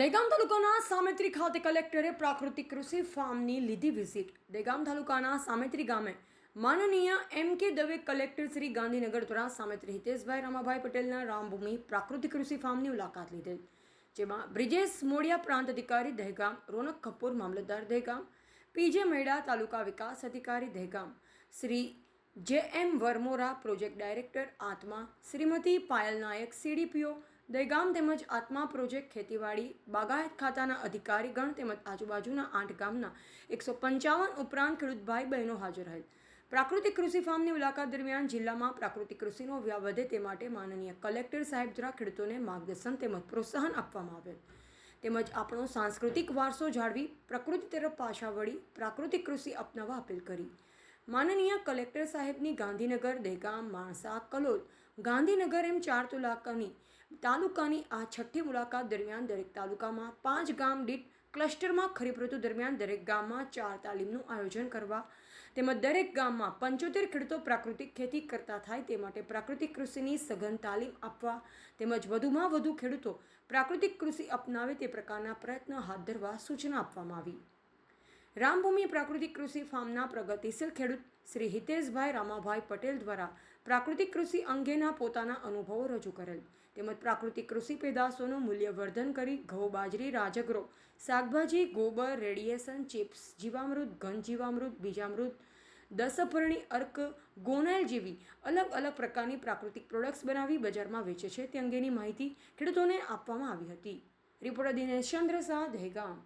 દહેગામ તાલુકાના સામેત્રી ખાતે કલેક્ટરે પ્રાકૃતિક કૃષિ ફાર્મની લીધી વિઝિટ. દહેગામ તાલુકાના સામેત્રી ગામે માનનીય એમ કે દવે કલેક્ટર શ્રી ગાંધીનગર દ્વારા સામેત્રી હિતેશભાઈ રામાભાઈ પટેલના રામભૂમિ પ્રાકૃતિક કૃષિ ફાર્મની મુલાકાત લીધેલ. જેમાં બ્રિજેશ મોડિયા પ્રાંત અધિકારી દહેગામ રોનક કપૂર મામલતદાર દહેગામ પીજે મેડા તાલુકા વિકાસ અધિકારી Dehgam Shri J M Varmora project director ATMA, Shrimati Payal Nayak, CDPO Dehgam તેમજ આત્મા પ્રોજેક્ટ ખેતીવાડી, બાગાયત ખાતાના અધિકારીગણ તેમજ આજુબાજુના આઠ ગામના એકસો પંચાવન ઉપરાંત ખેડૂત ભાઈ બહેનો હાજર રહેલ. પ્રાકૃતિક કૃષિ ફાર્મની મુલાકાત દરમિયાન જિલ્લામાં પ્રાકૃતિક કૃષિનો વ્યાપ વધે તે માટે માનનીય કલેક્ટર સાહેબ દ્વારા ખેડૂતોને માર્ગદર્શન તેમજ પ્રોત્સાહન આપવામાં આવેલ. તેમજ આપણો સાંસ્કૃતિક વારસો જાળવી, પ્રકૃતિ તરફ પાછા વળી, પ્રાકૃતિક કૃષિ અપનાવવા અપીલ કરી. માનનીય કલેક્ટર સાહેબની ગાંધીનગર દહેગામ માણસા, કલોલ, ગાંધીનગર એમ ચાર તાલુકાની તાલુકાની આ છઠ્ઠી મુલાકાત દરમિયાન દરેક તાલુકામાં પાંચ ગામ દીઠ ક્લસ્ટરમાં ખરીફ ઋતુ દરમિયાન દરેક ગામમાં ચાર તાલીમનું આયોજન કરવા તેમજ દરેક ગામમાં પંચોતેર ખેડૂતો પ્રાકૃતિક ખેતી કરતા થાય તે માટે પ્રાકૃતિક કૃષિની સઘન તાલીમ આપવા તેમજ વધુમાં વધુ ખેડૂતો પ્રાકૃતિક કૃષિ અપનાવે તે પ્રકારના પ્રયત્નો હાથ ધરવા સૂચના આપવામાં આવી. રામભૂમિ પ્રાકૃતિક કૃષિ ફાર્મના પ્રગતિશીલ ખેડૂત શ્રી હિતેશભાઈ રામાભાઈ પટેલ દ્વારા પ્રાકૃતિક કૃષિ અંગેના પોતાના અનુભવો રજૂ કરેલ. તેમજ પ્રાકૃતિક કૃષિ પેદાશોનું મૂલ્યવર્ધન કરી ઘઉં, બાજરી, રાજગરો, શાકભાજી, ગોબર, રેડિયેશન, ચિપ્સ, જીવામૃત, ઘન જીવામૃત, બીજામૃત દસપર્ણી અર્ક, ગોનાઇલ જેવી અલગ અલગ પ્રકારની પ્રાકૃતિક પ્રોડક્ટ્સ બનાવી બજારમાં વેચે છે તે અંગેની માહિતી ખેડૂતોને આપવામાં આવી હતી. રિપોર્ટર દિનેશ ચંદ્ર શાહ, દહેગામ.